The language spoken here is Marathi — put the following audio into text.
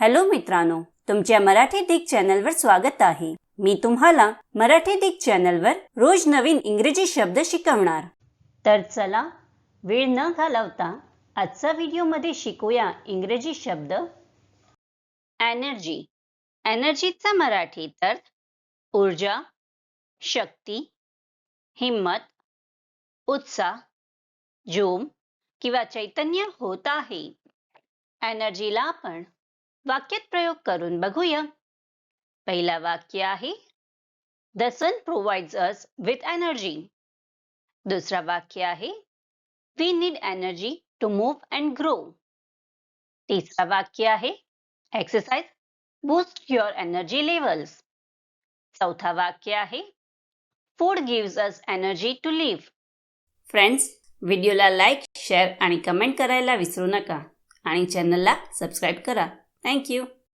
हॅलो मित्रांनो तुमच्या मराठी दिग चॅनलवर स्वागत आहे. मी तुम्हाला मराठी दिग चॅनलवर रोज नवीन इंग्रजी शब्द शिकवणार. तर चला वेळ न घालवता आजचा व्हिडिओमध्ये शिकूया इंग्रजी शब्द. एनर्जी. एनर्जीचा मराठी तर ऊर्जा शक्ती हिम्मत उत्साह जोम किंवा चैतन्य होत आहे. एनर्जीला आपण वाक्यात प्रयोग करून बघूया. पहिला वाक्य आहे the sun provides us with energy दुसरा वाक्य आहे we need energy to move and grow तिसरा वाक्य आहे exercise boost your energy levels चौथा वाक्य आहे food gives us energy to live friends व्हिडिओला लाईक शेअर आणि कमेंट करायला विसरू नका. आणि चॅनलला सबस्क्राईब करा. Thank you.